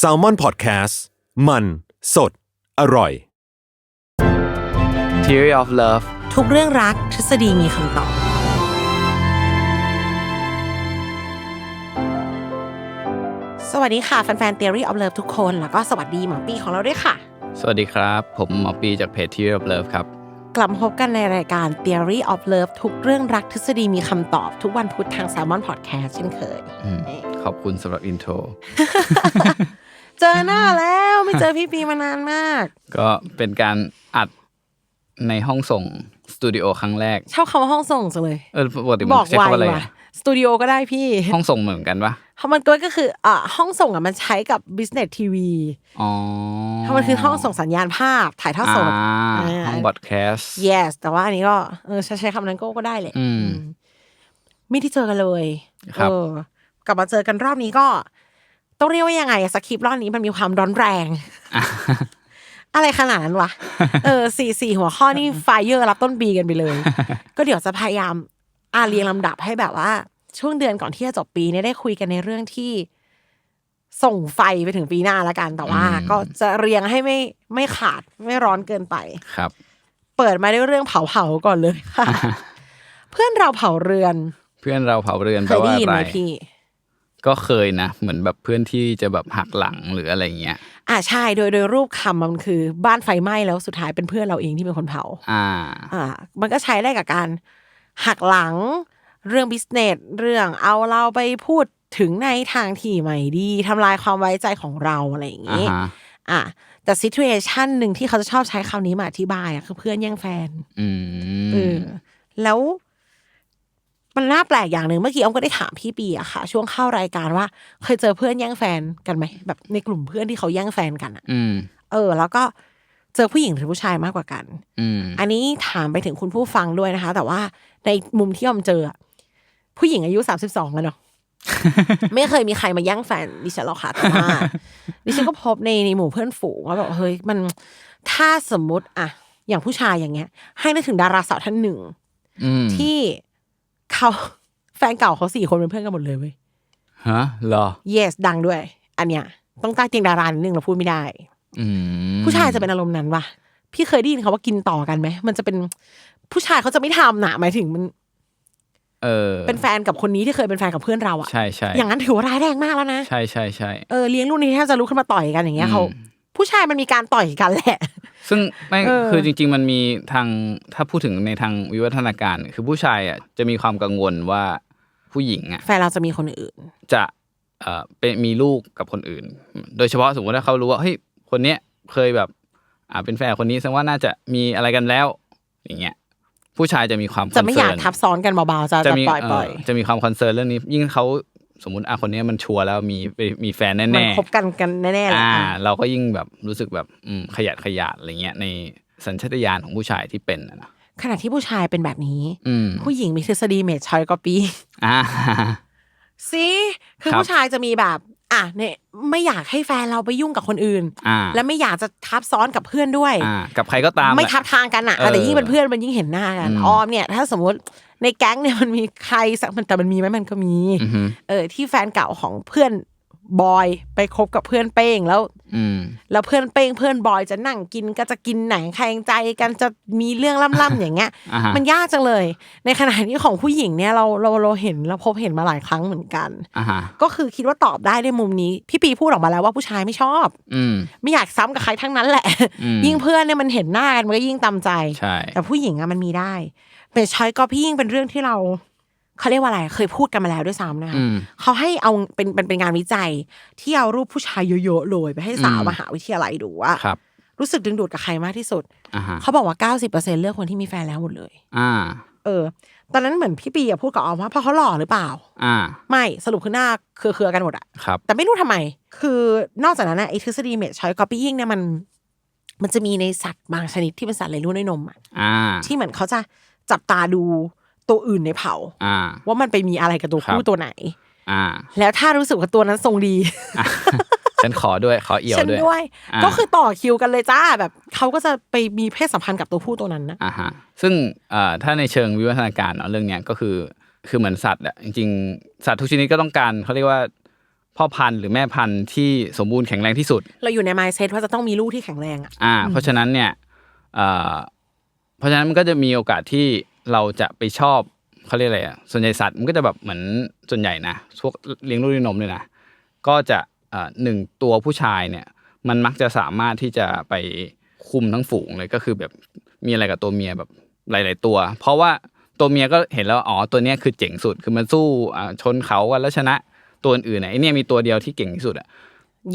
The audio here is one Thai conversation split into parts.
s a l ม o n PODCAST มัน สด อร่อย Theory of Love ทุกเรื่องรักทฤษฎีมีคำตอบ สวัสดีค่ะ แฟนๆ Theory of Love ทุกคน แล้วก็สวัสดีหมอปีของเราด้วยค่ะ สวัสดีครับ ผมหมอปีจากเพจ Theory of Love ครับ กลับมาพบกันในรายการ Theory of Love ทุกเรื่องรักทฤษฎีมีคำตอบ ทุกวันพุธทาง Salmon Podcast เช่นเคย อืมขอบคุณสำหรับอินโทร เจอหน้าแล้วไม่เจอพี่ปีมานานมาก ก็เป็นการอัดในห้องส่งสตูดิโอครั้งแรกชอบคำว่าห้องส่งจังเลยเออปกติมันบอกใช้ไวคำว่าอะไรว่ะอะสตูดิโอก็ได้พี่ห้องส่งเหมือนกันปะเพราะมันก็ก็คืออ่าห้องส่งอะมันใช้กับ business TV อ๋อเพราะมันคือห้องส่งสัญญาณภาพถ่ายทอดสดอ่าอ่าห้องบอดแคสต์ yes แต่ว่าอันนี้ก็เออใช้ใช้คำนั้นก็ก็ได้แหละอืมไม่ที่เจอกันเลยครับเออกลับมาเจอกันรอบนี้ก็ ต้องเรียกว่ายังไงอะสคริปต์รอบนี้มันมีความร้อนแรง อะไรขนาดนั้นวะเออสี่สี่หัวข้อนี่ไฟเยอร์รับต้นปีกันไปเลย ก็เดี๋ยวจะพยายามอาเรียงลำดับให้แบบว่า ช่วงเดือนก่อนที่จะจบปีเนี่ยได้คุยกันในเรื่องที่ส่งไฟไปถึงปีหน้าแล้วกันแต่ว่าอืมก็จะเรียงให้ไม่ไม่ขาดไม่ร้อนเกินไปครับ เปิดมาด้วยเรื่องเผาเผาๆก่อนเลยค่ะ เพื่อนเราเผาเรือน เพื่อนเราเผาเรือนเคแปลยได้ว่ายินอะไหไรมพี่ ก็เคยนะ เหมือนแบบเพื่อนที่จะแบบหักหลังหรืออะไรเงี้ยอ่าใช่โดยโดยรูปคำมันคือบ้านไฟไหม้แล้วสุดท้ายเป็นเพื่อนเราเองที่เป็นคนเผา อ่า อ่า มันก็ใช้ได้กับการหักหลังเรื่องบิสเนสเรื่องเอาเราไปพูดถึงในทางที่ไม่ดีทำลายความไว้ใจของเราอะไรอย่างอ่านี้ฮะอะแต่ซิ t u เ t ชันหนึ่งที่เขาจะชอบใช้คำนี้มาอธิบายอะคือเพื่อนแย่งแฟน อืมเออแล้ว มันน่าแปลกอย่างหนึ่งเมื่อกี้อ้อมก็ได้ถามพี่ปีอะค่ะ ช่วงเข้ารายการว่า เคยเจอเพื่อนแย่งแฟนกันไหมแบบในกลุ่มเพื่อนที่เขาแย่งแฟนกันอะอืมเออ แล้วก็เจอผู้หญิงหรือผู้ชายมากกว่ากันอืมอันนี้ถามไปถึงคุณผู้ฟังด้วยนะคะ แต่ว่าในมุมที่อ้อมเจออะผู้หญิงอายุสามสิบสองแล้วเนาะไม่เคยมีใครมาแย่งแฟนดิฉันหรอกค่ะแต่ว่าดิฉันก็พบในในหมู่เพื่อนฝูงว่าแบบเฮ้ยมันถ้าสมมุติอะอย่างผู้ชายอย่างเงี้ย ให้นึกถึงดาราสาวท่านหนึ่งอืมที่ เขาแฟนเก่าเขาสี่คนเป็นเพื่อนกันหมดเลยเว้ยฮะเหรอ yes ดังด้วย อันเนี้ย ต้องใต้เตียงดารานิดนึงเราพูดไม่ได้ อืมผู้ชายจะเป็นอารมณ์นั้นวะพี่เคยได้ยินเขาว่ากินต่อกันไหมมันจะเป็นผู้ชายเขาจะไม่ทำนะหมายถึงมัน เออเป็นแฟนกับคนนี้ที่เคยเป็นแฟนกับเพื่อนเราอะใช่ใช่อย่างนั้นถือว่าร้ายแรงมากแล้วนะ ใช่ใช่ใช่เออเลี้ยงลูกนี้แทบจะลุกขึ้นมาต่อยกันอย่างเงี้ยเขา ผู้ชายมันมีการต่อยกันแหละ ซึ่งไม่เออคือจริง ๆ มันมีทางถ้าพูดถึงในทางวิวัฒนาการ คือผู้ชายอะจะมีความกังวลว่าผู้หญิงอะแฟนเราจะมีคนอื่น จะเอ่อเป็นมีลูกกับคนอื่น โดยเฉพาะสมมติถ้าเขารู้ว่าเฮ้ยคนเนี้ยเคยแบบอ่าเป็นแฟนคนนี้แสดงว่าน่าจะมีอะไรกันแล้ว อย่างเงี้ยผู้ชายจะมีความจะไม่อยาก concern ทับซ้อนกันเบาๆจะจะจะมีปล่อยเอ่ปล่ออยจะมีความคอนเซิร์นเรื่องนี้ ยิ่งเขา สมมติอะคนเนี้ยมันชัวร์แล้วมีมีแฟนแน่มันๆคบกันกันแน่ๆแหละอ่า เราก็ยิ่งแบบรู้สึกแบบอืมขยัดขยาดอะไรเงี้ยในสัญชาตญาณของผู้ชายที่เป็นอะนะขณะที่ผู้ชายเป็นแบบนี้อืมผู้หญิงมีทฤษฎีเมดชอยกอปีอ่าสิคือครับผู้ชายจะมีแบบ อะเนี่ยไม่อยากให้แฟนเราไปยุ่งกับคนอื่น อ่าและไม่อยากจะทับซ้อนกับเพื่อนด้วย อ่ากับใครก็ตาม ไม่แหละทับทางกันอะเออแต่ยิ่งเป็นเพื่อนมันยิ่งเห็นหน้ากันอืม ออมเนี่ยถ้าสมมติในแก๊งเนี่ยมันมีใครสักมันแต่มันมีไหมมันก็มี อือฮึเออที่แฟนเก่าของเพื่อน บอยไปคบกับเพื่อนเป้งแล้ว อืม แล้วเพื่อนเป้งเพื่อนบอยจะนั่งกินก็จะกินไหนแข่งใจกันจะมีเรื่องล่ำๆอย่างเงี้ย อ่าฮะ มันยากจังเลย ในขณะที่ของผู้หญิงเนี่ยเราเราเราเห็นเราพบเห็นมาหลายครั้งเหมือนกัน อ่าฮะ ก็คือคิดว่าตอบได้ในมุมนี้ พี่ปีพูดออกมาแล้วว่าผู้ชายไม่ชอบ อืม ไม่อยากซ้ำกับใครทั้งนั้นแหละ อืม ยิ่งเพื่อนเนี่ยมันเห็นหน้ากันมันก็ยิ่งตามใจ ใช่ แต่ผู้หญิงอะมันมีได้ เป็นช้อยก็พี่ยิ่งเป็นเรื่องที่เรา เขาเรียกว่าอะไรเคยพูดกันมาแล้วด้วยซ้ำนะคะอืมเขาให้เอาเป็นเป็นเป็นงานวิจัย ที่เอารูปผู้ชายเยอะๆเลยไปให้สาวอืมมหาวิทยาลัยดูว่าครับรู้สึกดึงดูดกับใครมากที่สุดอ่าฮะเขาบอกว่า90%เลือกคนที่มีแฟนแล้วหมดเลย อ่า เออ ตอนนั้นเหมือนพี่ปีอะพูดกับออมว่าเพราะเขาหล่อหรือเปล่า อ่า ไม่ สรุปคือหน้าเครือๆกันหมดอะครับ แต่ไม่รู้ทำไม คือนอกจากนั้นนะไอ้ทฤษฎีเมดชอยกอปี้ยิ่งเนี่ยมัน มันจะมีในสัตว์บางชนิดที่เป็นสัตว์เลี้ยงลูกด้วยนมอะอ่าที่เหมือนเขาจะจับตาดู ตัวอื่นในเผ่าอ่าว่ามันไปมีอะไรกับตัวครับผู้ตัวไหน อ่า แล้วถ้ารู้สึกว่าตัวนั้นทรงดีฉันขอด้วยขอเอี่ยวฉันด้วยด้วยอ่าก็คือต่อคิวกันเลยจ้าแบบเขาก็จะไปมีเพศสัมพันธ์กับตัวผู้ตัวนั้นนะอ่าฮะซึ่งเอ่อถ้าในเชิงวิวัฒนาการเนาะเรื่องเนี้ยก็คือคือเหมือนสัตว์อะจริงๆ สัตว์ทุกชนิดก็ต้องการเขาเรียกว่าพ่อพันธุ์หรือแม่พันธุ์ที่สมบูรณ์แข็งแรงที่สุด เราอยู่ใน mindset ว่าจะต้องมีลูกที่แข็งแรงอะอ่า เพราะฉะนั้นเนี่ยเอ่อเพราะฉะนั้นมันก็จะมีโอกาสที่ เราจะไปชอบเขาเรียกอะไรอะส่วนใหญ่สัตว์มันก็จะแบบเหมือนส่วนใหญ่นะพวกเลี้ยงลูกด้วยนมเนี่ยนะก็จะเอ่อหนึ่งตัวผู้ชายเนี่ย มันมักจะสามารถที่จะไปคุมทั้งฝูงเลยก็คือแบบมีอะไรกับตัวเมียแบบหลาย ๆ ตัว เพราะว่าตัวเมียก็เห็นแล้วอ๋อตัวเนี้ยคือเจ๋งสุดคือมันสู้อ่าชนเขากันแล้วชนะตัวอื่นๆน่ะไอเนี่ยมีตัวเดียวที่เก่งที่สุดอะ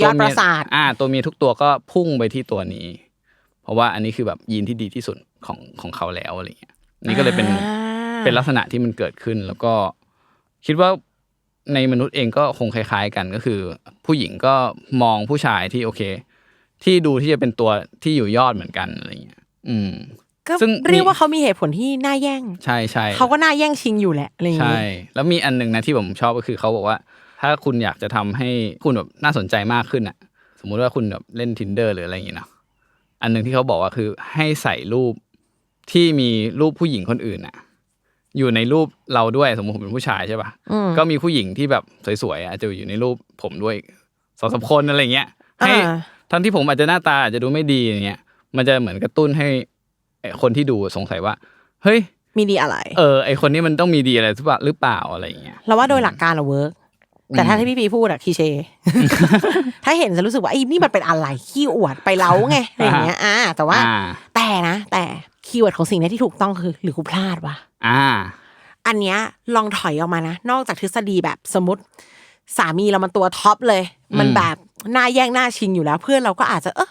ยอดประสาทอ่า ตัวเมียทุกตัวก็พุ่งไปที่ตัวนี้ เพราะว่าอันนี้คือแบบยีนที่ดีที่สุดของของเขาแล้วอะไรเงี้ย นี่ก็เลยเป็นอ่าเป็นลักษณะที่มันเกิดขึ้น แล้วก็คิดว่าในมนุษย์เองก็คงคล้าย ๆ กันก็คือ ผู้หญิงก็มองผู้ชายที่โอเค ที่ดูที่จะเป็นตัวที่อยู่ยอดเหมือนกันอะไรเงี้ย อืมก็ซึ่งเรียกว่าเขามีเหตุผลที่น่าแย่ง ใช่ใช่เขาก็น่าแย่งชิงอยู่แหละอะไรอย่างใช่งี้แล้วมีอันหนึ่งนะที่ผมชอบก็คือเขาบอกว่า ถ้าคุณอยากจะทำให้คุณแบบน่าสนใจมากขึ้นอะ สมมุติว่าคุณแบบเล่น tinder หรืออะไรอย่างงี้เนาะอันหนึ่งที่เขาบอกว่าคือให้ใส่รูป ที่มีรูปผู้หญิงคนอื่นอะ อยู่ในรูปเราด้วยสมมติผมเป็นผู้ชายใช่ปะอืมก็มีผู้หญิงที่แบบสวยๆอาจจะอยู่ในรูปผมด้วยสองสามคนอะไรเงี้ยให้อ่าทั้งที่ผมอาจจะหน้าตาอาจจะดูไม่ดีอย่างเงี้ย มันจะเหมือนกระตุ้นให้ไอ้คนที่ดูสงสัยว่า เฮ้ย มีดีอะไร เออไอคนนี้มันต้องมีดีอะไรหรือเปล่าหรือเปล่าอะไรอย่างเงี้ยเราว่าโดยหลักการเราเวิร์กแต่ถ้าที่พี่ปีพูดอะคีเช ถ้าเห็นจะรู้สึกว่าไอ้นี่มันเป็นอะไรขี้อวดไปเล้าไงอะไรอย่างเงี้ยอ่าแต่ว่าอ่าแต่นะ แต่ คีย์เวิร์ดของสิ่งนี้ที่ถูกต้องคือ หรือกูพลาดวะอ่า อันเนี้ยลองถอยออกมานะ นอกจากทฤษฎีแบบสมมติสามีเรามันตัวท็อปเลย มันอืมแบบหน้าแย่งหน้าชิงอยู่แล้ว เพื่อนเราก็อาจจะเออ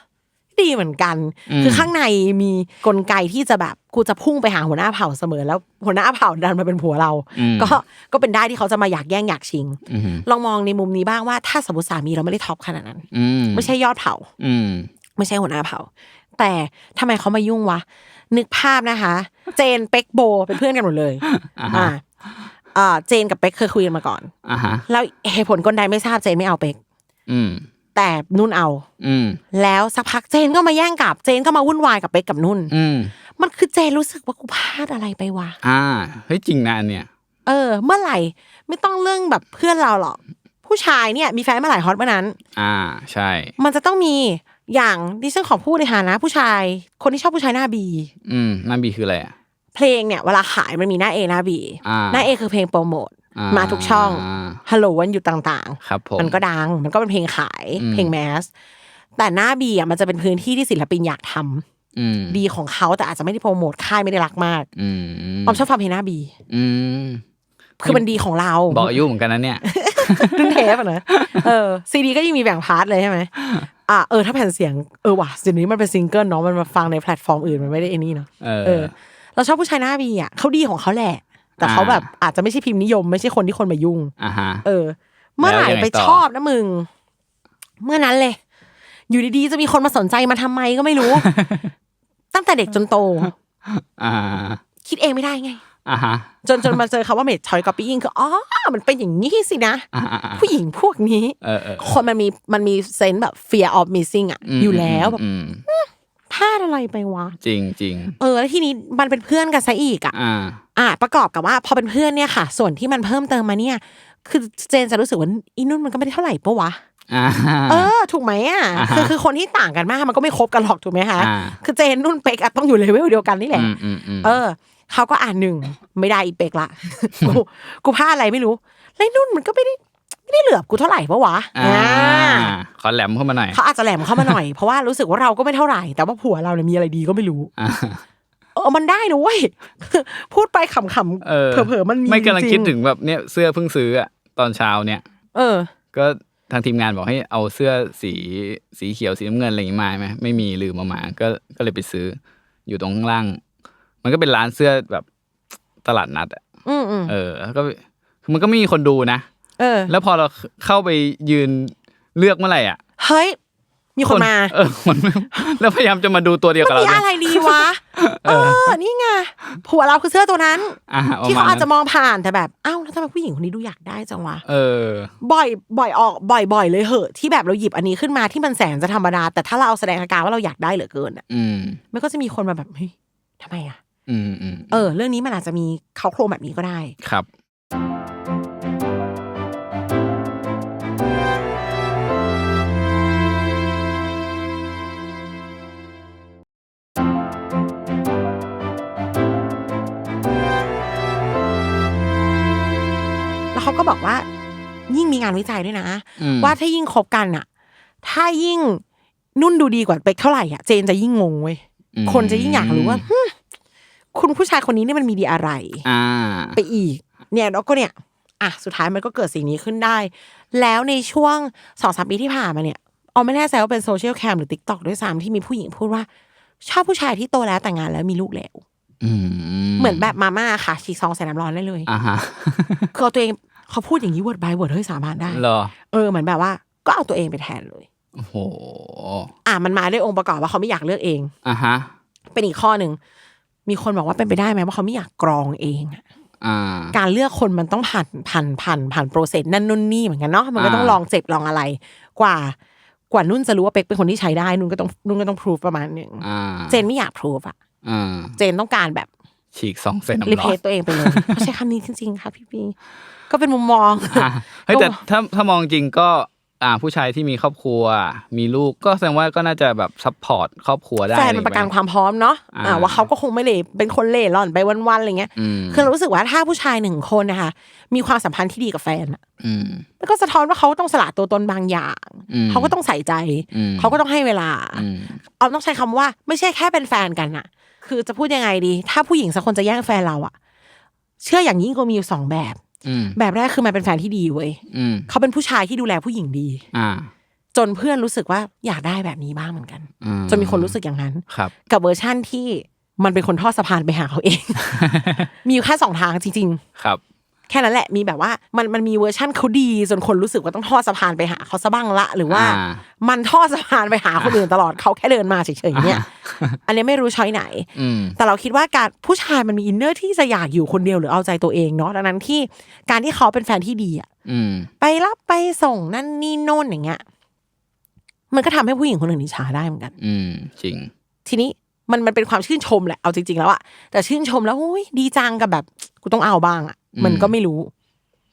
ดีเหมือนกันอืมคือข้างในมีกลไกที่จะแบบกูจะพุ่งไปหาหัวหน้าเผ่าเสมอ แล้วหัวหน้าเผ่าดันมาเป็นผัวเราอืมก็ก็เป็นได้ที่เขาจะมาอยากแย่งอยากชิงอืมลองมองในมุมนี้บ้างว่าถ้าสมมติสามีเราไม่ได้ท็อปขนาดนั้นอืมไม่ใช่ยอดเผ่าอืมไม่ใช่หัวหน้าเผ่า แต่ทำไมเขามายุ่งวะ นึกภาพนะคะ เจนเป็กโบเป็นเพื่อนกันหมดเลยอ่าฮะอ่าอ่าเจนกับเป็กเคยคุยกันมาก่อนอ่าฮะแล้วเหตุผลกลใดไม่ทราบเจนไม่เอาเป็กอืมแต่นุ่นเอา อืมแล้วสักพักเจนก็มาแย่งกับ เจนก็มาวุ่นวายกับเป็กกับนุ่น อืมมันคือเจนรู้สึกว่ากูพลาดอะไรไปวะอ่าเฮ้ยจริงนะอันเนี่ย เออ เมื่อไหร่ไม่ต้องเรื่องแบบเพื่อนเราหรอกผู้ชายเนี่ยมีแฟนเมื่อไหร่ฮอตเมื่อนั้น อ่า ใช่ มันจะต้องมี อย่างดิฉันขอพูดในฐานะผู้ชาย คนที่ชอบผู้ชายหน้าบี อืมนั่นบีคืออะไรอะเพลงเนี่ยเวลาขายมันมีหน้าเอหน้าบีอ่าหน้าเอคือเพลงโปรโมทอ่ามาทุกช่องอ่าฮัลโหลวันหยุดต่างครับผมๆมันก็ดังมันก็เป็นเพลงขายอืมเพลงแมสแต่หน้าบีอะมันจะเป็นพื้นที่ที่ศิลปินอยากทำอืมดีของเขาแต่อาจจะไม่ได้โปรโมทค่ายไม่ได้รักมากอืมออมชอบฟังเพลงหน้าบีอืมคือมันดีของเราบอกอายุเหมือนกันนะเนี่ยรุ่นเทปอะนะเออซีดีก็ยังมีแบ่งพาร์ทเลยใช่ไหม อะเออถ้าแผ่นเสียงเออว่ะเดี๋ยวนี้มันเป็นซิงเกิลเนาะมันมาฟังในแพลตฟอร์มอื่นมันไม่ได้ไอ้นี่เนาะเออเออเราชอบผู้ชายหน้าบีอะเขาดีของเขาแหละ แต่เขาแบบอาจจะไม่ใช่พิมพ์นิยม ไม่ใช่คนที่คนมายุ่งอ่าฮะเออ เมื่อไหร่แล้วยังไงไปต่อชอบนะมึง เมื่อนั้นเลย อยู่ดีๆจะมีคนมาสนใจมาทำไมก็ไม่รู้ ตั้งแต่เด็กจนโตอ่าคิดเองไม่ได้ไง อ่าฮะจนจนมาเจอคำว่าเมดชอยกับปี้อิงคืออ๋อมันเป็นอย่างนี้สินะ อ่าอ่าอ่า ผู้หญิงพวกนี้ เออเออ คนมันมีมันมีเซนส์แบบ fear of missing อะมอยู่แล้วแบบอืมพลาดอะไรไปวะ จริงจริงเออแล้วทีนี้มันเป็นเพื่อนกันซะอีกอะ อ่า อะประกอบกับว่าพอเป็นเพื่อนเนี่ยค่ะ ส่วนที่มันเพิ่มเติมมาเนี่ย คือเจนจะรู้สึกว่าอีนุ่นมันก็ไม่ได้เท่าไหร่ปะวะ อ่า เออ ถูกไหมอะอ่าฮะ คือคือคนที่ต่างกันมากมันก็ไม่คบกันหรอกถูกไหมคะ อ่าคือเจนนุ่นเป็กอะต้องอยู่เลเวลเดียวกันนี่แหละ อืมอืมอืม เออ เขาก็อ่านหนึ่งไม่ได้อีเป็กละกูกูพลาดอะไรไม่รู้แล้วนุ่นมันก็ไม่ได้ไม่ได้เหลือบกูเท่าไหร่ปะวะอ่าอ่าขอแหลมเข้ามาหน่อยเขาอาจจะแหลมเข้ามาหน่อยเพราะว่ารู้สึกว่าเราก็ไม่เท่าไหร่ แต่ว่าผัวเราเนี่ยมีอะไรดีก็ไม่รู้อ่าเออมันได้นะเว้ยพูดไปขำๆเออเผลอๆมันมีไม่กำลังจริคิดถึงแบบเนี้ยเสื้อเพิ่งซื้ออะตอนเช้าเนี่ย เออ ก็ทางทีมงานบอกให้เอาเสื้อสีสีเขียวสีน้ำเงินอะไรอย่างงี้มาไหมไม่มีลืมเอามาก็ก็เลยไปซื้อ อยู่ตรงข้างล่าง มันก็เป็นร้านเสื้อแบบตลาดนัดอะอืมอืมเออแล้วก็คือมันก็ไม่มีคนดูนะเออ แล้วพอเราเข้าไปยืนเลือกเมื่อไหร่อะเฮ้ยมีคนมาเออมันไม่แล้วพยายามจะมาดูตัวเดียวมันกับเรามีเนี่ยอะไรดีวะเออนี่ไงผัวเราคือเสื้อตัวนั้นอ่าประที่มาเขาณอาจจะนั้นมองผ่านแต่แบบเอ้าแล้วทำไมผู้หญิงคนนี้ดูอยากได้จังวะเออ บ่อยบ่อยออกบ่อยบ่อยเลยเหอะ ที่แบบเราหยิบอันนี้ขึ้นมาที่มันแสนจะธรรมดาแต่ถ้าเราเอาแสดงอาการว่าเราอยากได้เหลือเกินอะอืมมันก็จะมีคนมาแบบเฮ้ยทำไมอะ เออ เรื่องนี้มันอาจจะมีเขาโครงแบบนี้ก็ได้ ครับ แล้วเขาก็บอกว่า ยิ่งมีงานวิจัยด้วยนะว่าถ้ายิ่งคบกันอะถ้ายิ่งนุ่นดูดีกว่าไปเท่าไหร่อะเจนจะยิ่งงงเว้ยคนจะยิ่งอยากรู้ว่า คุณผู้ชายคนนี้นี่มันมีดีอะไรอ่าไปอีก เนี่ยแล้วก็เนี่ยอะสุดท้ายมันก็เกิดสิ่งนี้ขึ้นได้ แล้วในช่วงสองสามปีที่ผ่านมาเนี่ยเอาไม่แน่ใจว่าเป็นโซเชียลแคมหรือติ๊กต็อกด้วยซ้ำที่มีผู้หญิงพูดว่า ชอบผู้ชายที่โตแล้วแต่งงานแล้วมีลูกแล้วอืมเหมือนแบบมาม่าค่ะฉีกซองใส่น้ำร้อนได้เลยอ่าฮะคือเอาตัวเองเขาพูดอย่างนี้ word by word เฮ้ยสามารถได้เหรอเออเหมือนแบบว่า ก็เอาตัวเองไปแทนเลยโอ้โหอะมันมาด้วยองค์ประกอบว่าเขาไม่อยากเลือกเองอ่าฮะเป็นอีกข้อหนึ่ง มีคนบอกว่าเป็นไปได้ไหมว่าเขาไม่อยากกรองเองอะอ่าการเลือกคนมันต้องผ่านผ่านผ่านผ่านโปรเซสนั่นนู่นนี่เหมือนกันเนาะมันก็ต้องอ่าลองเจ็บลองอะไร กว่ากว่านุ่นจะรู้ว่าเป็กเป็นคนที่ใช้ได้นุ่นก็ต้องนุ่นก็ต้องพิสูจประมาณหนึ่งอ่าเจนไม่อยากพิสูจอะอ่าเจนต้องการแบบฉีกสองเส้นน้ำรีร้เพอนทตัวเองไปเลยเขาใช้คำนี้จริงๆค่ะพี่ปีก็เป็นมุมมองอะเฮ้ยแต่ถ้าถ้ามองจริงก็ อ่าผู้ชายที่มีครอบครัว มีลูกก็แสดงว่าก็น่าจะแบบซัพพอร์ตครอบครัวได้แฟนมันประกันความพร้อมเนาะอ่าอ่าว่าเขาก็คงไม่ได้เป็นคนเล่ร่อนไปวันๆอะไรเงี้ยอืมคือเรารู้สึกว่าถ้าผู้ชายหนึ่งคนนะคะมีความสัมพันธ์ที่ดีกับแฟนอะอืมมันก็สะท้อนว่าเขาต้องสละตัวตนบางอย่างอืมเขาก็ต้องใส่ใจอืมเขาก็ต้องให้เวลาอืมเอาต้องใช้คำว่า ไม่ใช่แค่เป็นแฟนกันอะคือจะพูดยังไงดี ถ้าผู้หญิงสักคนจะแย่งแฟนเราอะเชื่ออย่างยิ่งก็มีอยู่สองแบบอืม แบบแรกคือมันเป็นแฟนที่ดีเว้ยอืมเขาเป็นผู้ชายที่ดูแลผู้หญิงดี อ่า จนเพื่อนรู้สึกว่าอยากได้แบบนี้บ้างเหมือนกันอืจนมีคนรู้สึกอย่างนั้นครับกับเวอร์ชั่นที่มันเป็นคนทอดสะพานไปหาเขาเอง มีอยู่แค่สองทางจริงครับๆ แค่นั้นแหละมีแบบว่ามันมันมีเวอร์ชั่นเขาดีจนคนรู้สึกว่าต้องทอดสะพานไปหาเขาซะบ้างละ หรือว่าอ่ามันทอดสะพานไปหาคนอื่นตลอดเขาแค่เดินมาเฉยๆเนี่ยอันนี้ไม่รู้ช้อยไหนอืมแต่เราคิดว่าการผู้ชายมันมีอินเนอร์ที่จะอยากอยู่คนเดียวหรือเอาใจตัวเองเนาะดังนั้นที่การที่เขาเป็นแฟนที่ดีอะอืมไปรับไปส่งนั่นนี่โน่นอย่างเงี้ยมันก็ทำให้ผู้หญิงคนอื่นอิจฉาได้เหมือนกัน อืมจริง ทีนี้ มันมันเป็นความชื่นชมแหละเอาจริงๆแล้วอะแต่ชื่นชมแล้วโอ้ยดีจังกับแบบกูต้องเอาบ้างอะอืมมันก็ไม่รู้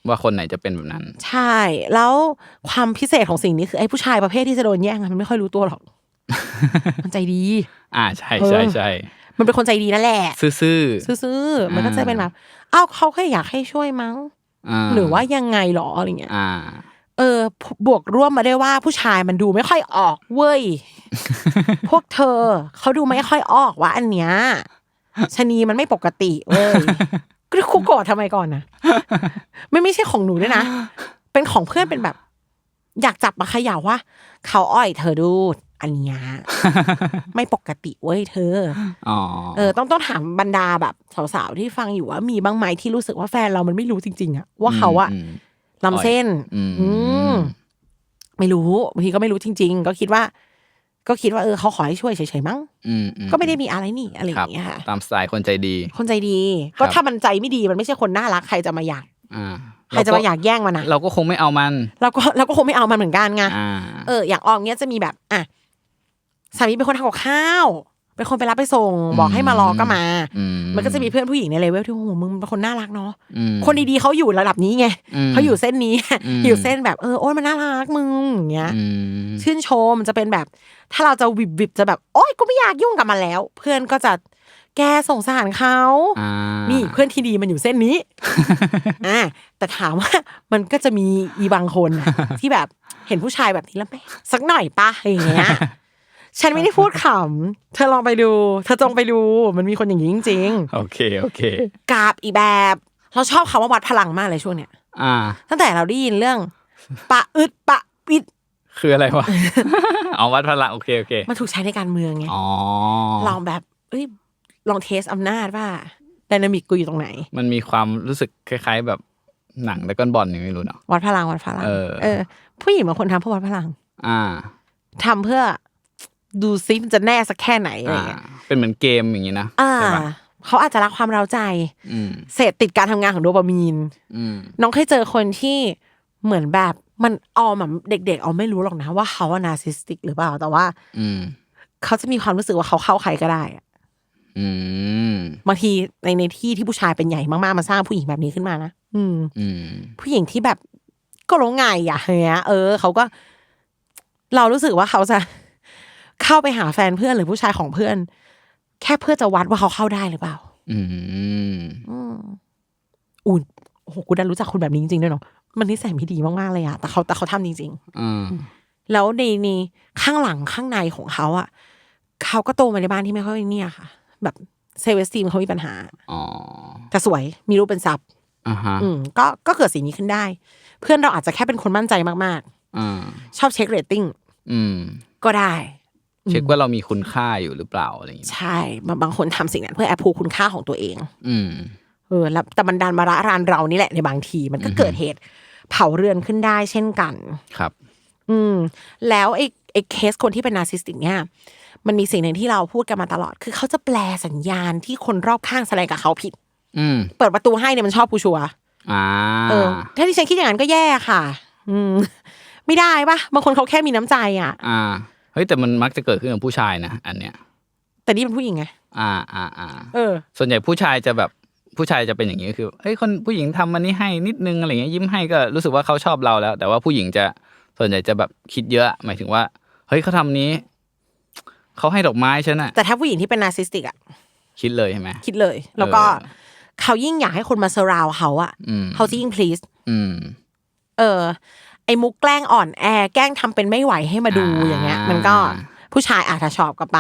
ว่าคนไหนจะเป็นแบบนั้น ใช่ แล้วความพิเศษของสิ่งนี้คือไอ้ผู้ชายประเภทที่จะโดนแย่งอะมันไม่ค่อยรู้ตัวหรอก มันใจดี อ่าใช่ใช่ใช่มันเป็นคนใจดีนั่นแหละ ซื่อซื่อๆมันก็จะเป็นแบบอ้าวเขาแค่อยากให้ช่วยมั้งๆอ่าหรือว่ายังไงหรออะไรเงี้ยอ่าเออบวกร่วมมาได้วยว่าผู้ชายมันดูไม่ค่อยออกเว้ย พวกเธอเขาดูไม่ค่อยออกว่าอันเนี้ยชะนีมันไม่ปกติเว้ยก็คุกโกรธทำไมก่อนนะไม่ไม่ใช่ของหนูด้วยนะ เป็นของเพื่อนเป็นแบบ อยากจับมาเขย่าว่า เขาอ้อยเธอดูดอันเนี้ยไม่ปกติเว้ยเธออ๋อเออ ต้องต้องถามบรรดาแบบสาวๆที่ฟังอยู่ว่ามีบ้างไหมที่รู้สึกว่าแฟนเรามันไม่รู้จริงๆอะว่าเขาอะมลำเส้นอืมอืมไม่รู้บางทีก็ไม่รู้จริง ๆ ก็คิดว่า ก็คิดว่าเออเขาขอให้ช่วยเฉยๆมั้งอืมอืก็ไม่ได้มีอะไรนี่อะไรอครับย่างเงี้ยค่ะตามสไตล์คนใจดี คนใจดีครับก็ถ้ามันใจไม่ดีมันไม่ใช่คนน่ารักใครจะมาอยากอ่าใครจะมาอยากแย่งมันนะเราก็คงไม่เอามัน เราก็เราก็คงไม่เอามันเหมือนกันไงอ่าเอออย่างออมเนี้ยจะมีแบบอะสามีเป็นคนทำกับข้าว เป็นคนไปรับไปส่ง บอกให้มารอก็มาอืมันก็จะมีเพื่อนผู้หญิงในเลเวลที่โอ้โหมึงเป็นคนน่ารักเนาะอืมคนดีๆเขาอยู่ระดับนี้ไงอืมเขาอยู่เส้นนี้อืมอยู่เส้นแบบเออโอ้ยมันน่ารักมึงอย่างเงี้ยอืมชื่นชมจะเป็นแบบ ถ้าเราจะวิบวิบจะแบบโอ๊ยกูไม่อยากยุ่งกับมันแล้ว เพื่อนก็จะแกสงสารเขาอ่านี่เพื่อนที่ดีมันอยู่เส้นนี้อ่าแต่ถามว่ามันก็จะมีอีบางคนน่ะที่แบบเห็นผู้ชายแบบนี้แล้วไม่สักหน่อยปะอย่างเงี้ย ฉันไม่ได้พูดขำ เธอลองไปดู เธอจงไปดู มันมีคนอย่างนี้จริงโอเค โอเคๆกราบอีแบบ เราชอบคำว่าวัดพลังมากเลยช่วงเนี้ย อ่า ตั้งแต่เราได้ยินเรื่อง ปะอึดปะปิด คืออะไรวะ เอาวัดพลัง โอเค โอเค มันถูกใช้ในการเมืองไง อ๋อ ลองแบบเอ้ย ลองเทสอำนาจว่าไดนามิกกูอยู่ตรงไหน มันมีความรู้สึกคล้าย ๆ แบบหนังแต่ก้อนบอลอย่างไม่รู้เนาะ วัดพลังวัดพลัง เออ ผู้หญิงบางคนทำเพื่อวัดพลัง อ่าทำเพื่อ ดูซิมันจะแน่สักแค่ไหนอะไรอ่าเงี้ยเป็นเหมือนเกมอย่างนี้นะอ่าใช่ปะเขาอาจจะรักความเร้าใจอืมเสพติดการทำงานของโดปามีนอืมน้องเคยเจอคนที่เหมือนแบบมันออมอะเด็กๆเอาไม่รู้หรอกนะว่าเขาอะนาซิสติกหรือเปล่า แต่ว่า อืมเขาจะมีความรู้สึกว่าเขาเข้าใครก็ได้อะอืมบางทีในในที่ที่ผู้ชายเป็นใหญ่มากๆมาสร้างผู้หญิงแบบนี้ขึ้นมานะอืมอืมผู้หญิงที่แบบก็รู้ไงอะเงี้ย เออเขาก็ เรารู้สึกว่าเขาจะ เข้าไปหาแฟนเพื่อนหรือผู้ชายของเพื่อน แค่เพื่อจะวัดว่าเขาเข้าได้หรือเปล่า อืมอืมอุ่นโอ้โหกูดันรู้จักคนแบบนี้จริงๆด้วยเนาะมันนิสัยไม่ดีมากๆเลยอะแต่เขาแต่เขาทำจริงอืมๆแล้วในในข้างหลังข้างในของเขาอะเขาก็โตมาในบ้านที่ไม่ค่อยเนี่ยค่ะ แบบเซเวสตีมเขามีปัญหาอ๋อแต่สวยมีรูปเป็นซับอ่าฮะอืมก็ก็เกิดสิ่งนี้ขึ้นได้ เพื่อนเราอาจจะแค่เป็นคนมั่นใจมากอ่าๆชอบเช็คเรตติ้งอืมก็ได้ เช็คว่าเรามีคุณค่าอยู่หรือเปล่าอะไรอย่างเงี้ยใช่บางบางคนทำสิ่งนั้นเพื่อแอบพูคุณค่าของตัวเอง อืมเออแล้วแต่มันดันมาระรานเรานี่แหละในบางที มันก็เกิดเหตุเผาเรือนขึ้นได้เช่นกันครับ อืม แล้วไอ้ไอ้เคสคนที่เป็นนาร์ซิสติกเนี่ยมันมีสิ่งหนึ่งที่เราพูดกันมาตลอด คือเขาจะแปลสัญญาณที่คนรอบข้างแสดงกับเขาผิด อืมเปิดประตูให้เนี่ยมันชอบกูชัวร์อ่าเออถ้าที่ฉันคิดอย่างนั้นก็แย่ค่ะ อืม ไม่ได้ปะบางคนเขาแค่มีน้ำใจอะ อ่าเฮ้ยแต่มันมักจะเกิดขึ้นกับผู้ชายนะอันเนี้ย แต่นี่เป็นผู้หญิงไง อ่าอ่าอ่าเออ ส่วนใหญ่ผู้ชายจะแบบผู้ชายจะเป็นอย่างนี้ก็คือเฮ้ยคนผู้หญิงทำมันนี้ให้นิดนึงอะไรเงี้ยยิ้มให้ก็รู้สึกว่าเขาชอบเราแล้ว แต่ว่าผู้หญิงจะส่วนใหญ่จะแบบคิดเยอะหมายถึงว่า เฮ้ยเขาทำนี้เขาให้ดอกไม้ฉันอะแต่ถ้าผู้หญิงที่เป็นนาร์ซิสติกอะคิดเลยใช่ไหมคิดเลย แล้วก็เออเขายิ่งอยากให้คนมาเซราวเขาอะอืมเขาจะยิ่ง please อืมเออ ไอ้มุกแกล้งอ่อนแอแกล้งทำเป็นไม่ไหวให้มาดูอ่าอย่างเงี้ย มันก็ผู้ชายอาจจะชอบก็ไป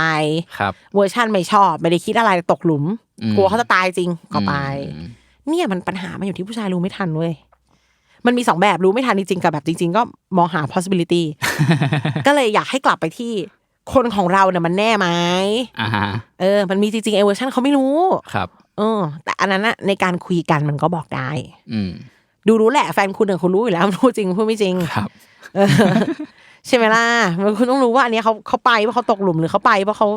ครับเวอร์ชั่นไม่ชอบไม่ได้คิดอะไรตกหลุมอืมกลัวเขาจะตายจริงก็ไปอืมเนี่ยมันปัญหามันอยู่ที่ผู้ชายรู้ไม่ทันเว้ยมันมีสองแบบรู้ไม่ทันจริงๆกับแบบจริง ๆ ก็มองหา possibility ก็เลยอยากให้กลับไปที่คนของเราเนี่ยมันแน่ไหมอ่าฮะเออ มันมีจริงๆไอเวอร์ชันเขาไม่รู้ ครับ เออ แต่อันนั้นนะในการคุยกันมันก็บอกได้ อืม ดูรู้แหละแฟนคุณเนี่ยคุณรู้อยู่แล้วมันพูดจริงพูดไม่จริงครับเออใช่ไหมล่ะมันคุณต้องรู้ว่าอันเนี้ยเขาเขาไปเพราะเขาตกหลุมหรือเขาไปเพราะเขา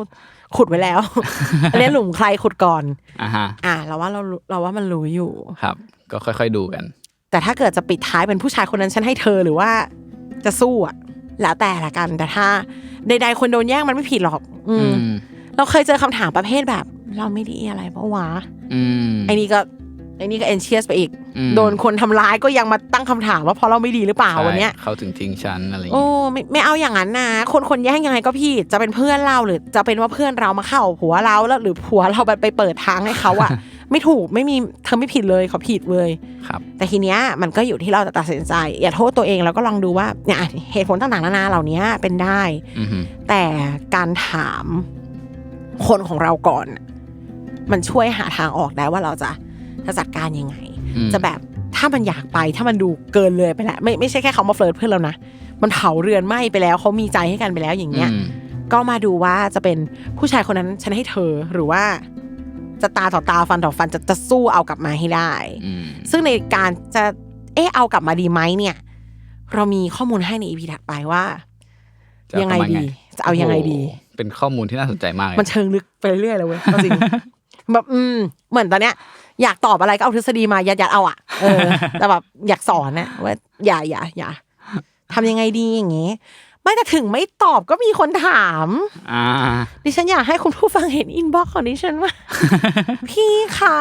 ขุดไว้แล้ว อันเนี้ยหลุมใครขุดก่อนอ่าฮะอะเราว่าเรารู้เราว่ามันรู้อยู่ครับ ก็ค่อย ๆดูกัน แต่ถ้าเกิดจะปิดท้ายเป็นผู้ชายคนนั้นฉันให้เธอหรือว่าจะสู้อะแล้วแต่ละกัน แต่ถ้าใดๆคนโดนแย่งมันไม่ผิดหรอก อือืมมเราเคยเจอคำถามประเภทแบบ เราไม่ดีอะไรปะวะอืมไอ้นี่ก็ ไอ้นี่ก็เอนเชียสไปอีก อืม โดนคนทำร้ายก็ยังมาตั้งคำถามว่าเพราะเราไม่ดีหรือเปล่าวันเนี้ย ใช่เขาถึงทิ้งฉันอะไรอย่างโอ้เงี้ยไม่ไม่เอาอย่างนั้นนะ คนคนแย่งยังไงก็ผิดจะเป็นเพื่อนเราหรือจะเป็นว่าเพื่อนเรามาเข้าผัวเราแล้วหรือผัวเราไปเปิดทางให้เขาอะ ไม่ถูกไม่มีเธอไม่ผิดเลยเขาผิดเลย ครับ แต่ทีเนี้ยมันก็อยู่ที่เราจะตัดสินใจ อย่าโทษตัวเองแล้วก็ลองดูว่าเนี่ยอะเหตุผลต่างๆนานาเหล่านี้เป็นได้ อือฮึแต่การถามคนของเราก่อน มันช่วยหาทางออกได้ว่าเราจะ จะจัดการยังไงอืมจะแบบถ้ามันอยากไปถ้ามันดูเกินเลยไปแล้วไม่ไม่ใช่แค่เขามาเฟลิร์ตเพื่อนเรานะมันเผาเรือนไหม้ไปแล้วเขามีใจให้กันไปแล้วอย่างเงี้ยอืมก็มาดูว่าจะเป็นผู้ชายคนนั้นฉันให้เธอหรือว่าจะตาต่อตาฟันต่อฟันจะจะสู้เอากลับมาให้ได้อืมซึ่งในการจะเอะเอากลับมาดีไหมเนี่ย เรามีข้อมูลให้ในอีพีถัดไปว่าจะเอายังไงประมาณดี จะเอายังไงดีโอ้โหเป็นข้อมูลที่น่าสนใจมากเลยมันเชิงลึกไปเรื่อยเลยเว้ยเอาจริง แบบอืมเหมือนตอนเนี้ย อยากตอบอะไรก็เอาทฤษฎีมายัดยัดๆเอาอะเออแต่แบบอยากสอนนะว่าอย่าอย่าอย่าทำยังไงดีอย่างงี้ไม่แต่ถึงไม่ตอบก็มีคนถาม อ่า ดิฉันอยากให้คุณผู้ฟังเห็นอินบ็อกซ์ของดิฉันว่า พี่คะ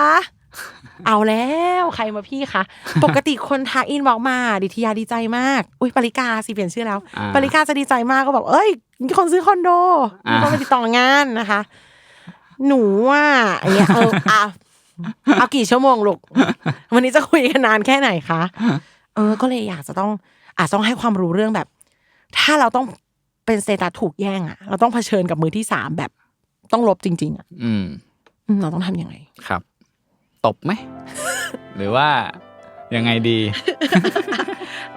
เอาแล้วใครมาพี่คะปกติคนทักอินบ็อกซ์มา ดิทยาดีใจมาก อุ้ยปริกาสิเปลี่ยนชื่อแล้วอ่าปริกาจะดีใจมากก็บอกเอ้ยมีคนซื้อคอนโดมีคนอ่ามาติดต่องานนะคะ หนูว่าอย่างเงี้ยเอออะเอากี่ชั่วโมงลูกวันนี้จะคุยกันนานแค่ไหนคะเออ ก็เลยอยากจะต้องอาจต้องให้ความรู้เรื่องแบบ ถ้าเราต้องเป็นสเตตัสถูกแย่งอะเราต้องเผชิญกับมือที่สามแบบ ต้องลบจริง ๆอะอืมอืมเราต้องทำยังไงครับ ตบไหม หรือว่ายังไงดี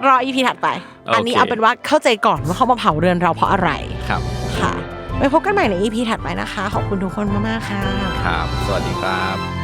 รออีพีถัดไปโอเคอันนี้เอาเป็นว่าเข้าใจก่อนว่าเขามาเผาเรือนเราเพราะอะไรครับค่ะ ไว้พบกันใหม่ในอีพีถัดไปนะคะ ขอบคุณทุกคนมากๆค่ะ ครับ สวัสดีครับ